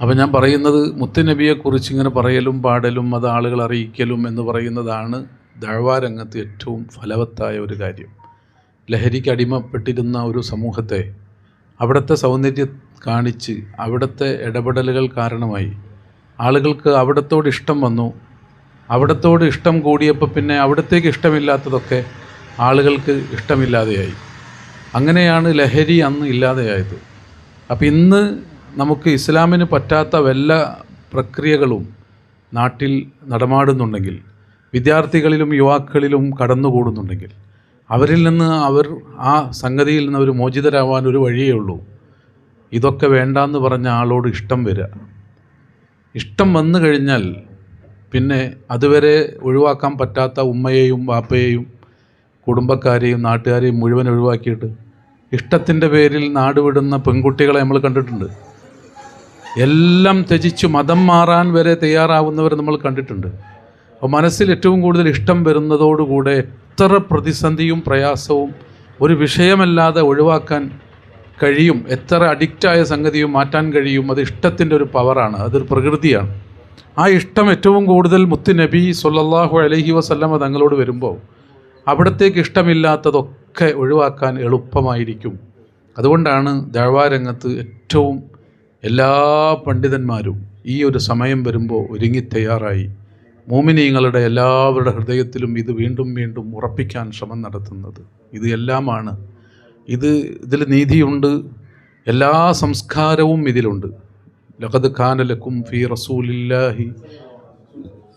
അപ്പം ഞാൻ പറയുന്നത് മുത്തുനബിയെക്കുറിച്ച് ഇങ്ങനെ പറയലും പാടലും അത് ആളുകൾ അറിയിക്കലും എന്ന് പറയുന്നതാണ് ദഴവാരംഗത്ത് ഏറ്റവും ഫലവത്തായ ഒരു കാര്യം. ലഹരിക്ക് അടിമപ്പെട്ടിരുന്ന ഒരു സമൂഹത്തെ അവിടുത്തെ സൗന്ദര്യം കാണിച്ച് അവിടുത്തെ ഇടപെടലുകൾ കാരണമായി. ആളുകൾക്ക് അവിടത്തോട് ഇഷ്ടം വന്നു. അവിടത്തോട് ഇഷ്ടം കൂടിയപ്പോൾ പിന്നെ അവിടത്തേക്ക് ഇഷ്ടമില്ലാത്തതൊക്കെ ആളുകൾക്ക് ഇഷ്ടമില്ലാതെയായി. അങ്ങനെയാണ് ലഹരി അന്ന് ഇല്ലാതെയായത്. അപ്പം ഇന്ന് നമുക്ക് ഇസ്ലാമിന് പറ്റാത്ത വല്ല പ്രക്രിയകളും നാട്ടിൽ നടമാടുന്നുണ്ടെങ്കിൽ വിദ്യാർത്ഥികളിലും യുവാക്കളിലും കടന്നുകൂടുന്നുണ്ടെങ്കിൽ അവരിൽ നിന്ന് അവർ ആ സംഗതിയിൽ നിന്ന് അവർ മോചിതരാവാൻ ഒരു വഴിയേ ഉള്ളൂ. ഇതൊക്കെ വേണ്ടാന്ന് പറഞ്ഞ ആളോട് ഇഷ്ടം വരിക. ഇഷ്ടം വന്നു കഴിഞ്ഞാൽ പിന്നെ അതുവരെ ഒഴിവാക്കാൻ പറ്റാത്ത ഉമ്മയെയും വാപ്പയെയും കുടുംബക്കാരെയും നാട്ടുകാരെയും മുഴുവൻ ഒഴിവാക്കിയിട്ട് ഇഷ്ടത്തിന്റെ പേരിൽ നാടുവിടുന്ന പെൺകുട്ടികളെ നമ്മൾ കണ്ടിട്ടുണ്ട്. എല്ലാം ത്യജിച്ച് മതം മാറാൻ വരെ തയ്യാറാവുന്നവർ നമ്മൾ കണ്ടിട്ടുണ്ട്. അപ്പോൾ മനസ്സിൽ ഏറ്റവും കൂടുതൽ ഇഷ്ടം വരുന്നതോടുകൂടെ എത്ര പ്രതിസന്ധിയും പ്രയാസവും ഒരു വിഷയമല്ലാതെ ഒഴിവാക്കാൻ കഴിയും എത്ര അഡിക്റ്റായ സംഗതിയും മാറ്റാൻ കഴിയും അത് ഇഷ്ടത്തിന്റെ ഒരു പവറാണ് അതൊരു പ്രകൃതിയാണ്. ആ ഇഷ്ടം ഏറ്റവും കൂടുതൽ മുത്ത് നബി സൊല്ലാഹു അലൈഹി വസല്ലമ തങ്ങളോട് വരുമ്പോൾ അവിടത്തേക്ക് ഇഷ്ടമില്ലാത്തതൊക്കെ ഒഴിവാക്കാൻ എളുപ്പമായിരിക്കും. അതുകൊണ്ടാണ് ദഴവാരംഗത്ത് ഏറ്റവും എല്ലാ പണ്ഡിതന്മാരും ഈ ഒരു സമയം വരുമ്പോൾ ഒരുങ്ങി തയ്യാറായി. മോമിനീങ്ങളുടെ എല്ലാവരുടെ ഹൃദയത്തിലും ഇത് വീണ്ടും വീണ്ടും ഉറപ്പിക്കാൻ ശ്രമം നടത്തുന്നത്. ഇത് എല്ലാമാണ്. ഇത് ഇതിൽ നീതിയുണ്ട്. എല്ലാ സംസ്കാരവും ഇതിലുണ്ട്. ലഖദ് ഖാനലക്കും ഫി റസൂലില്ലാഹി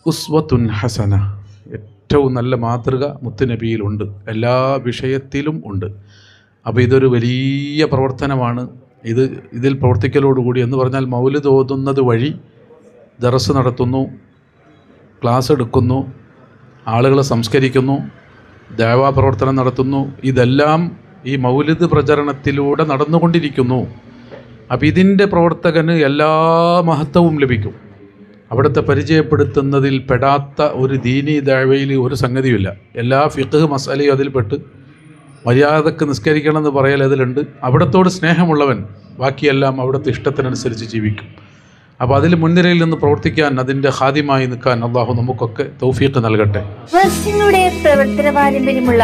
ഉസ്വത്തുൻ ഹസന. ഏറ്റവും നല്ല മാതൃക മുത്തുനബിയിലുണ്ട്. എല്ലാ വിഷയത്തിലും ഉണ്ട്. അപ്പോൾ ഇതൊരു വലിയ പ്രവർത്തനമാണ്. ഇത് ഇതിൽ പ്രവർത്തിക്കലോടുകൂടി എന്ന് പറഞ്ഞാൽ മൗലിദ് ഓതുന്നത് വഴി ദറസ് നടത്തുന്നു ക്ലാസ് എടുക്കുന്നു ആളുകളെ സംസ്കരിക്കുന്നു ദേവാപ്രവർത്തനം നടത്തുന്നു. ഇതെല്ലാം ഈ മൗലിദ് പ്രചരണത്തിലൂടെ നടന്നുകൊണ്ടിരിക്കുന്നു. അപ്പം ഇതിന്റെ പ്രവർത്തകന് എല്ലാ മഹത്വവും ലഭിക്കും. അവിടുത്തെ പരിചയപ്പെടുത്തുന്നതിൽ പെടാത്ത ഒരു ദീനി ദേവയിൽ ഒരു സംഗതിയുമില്ല. എല്ലാ ഫിഖ് മസാലയും അതിൽപ്പെട്ട് മര്യാദയ്ക്ക് നിസ്കരിക്കണം എന്ന് പറയൽ അതിലുണ്ട്. അവിടത്തോട് സ്നേഹമുള്ളവൻ ബാക്കിയെല്ലാം അവിടുത്തെ ഇഷ്ടത്തിനനുസരിച്ച് ജീവിക്കും. അപ്പോൾ അതിൽ മുൻനിരയിൽ നിന്ന് പ്രവർത്തിക്കാൻ അതിന്റെ ഹാദ്യമായി നിൽക്കാൻ അള്ളാഹു നമുക്കൊക്കെ തൗഫീഖ് നൽകട്ടെ. പ്രവർത്തന പാരമ്പര്യമുള്ള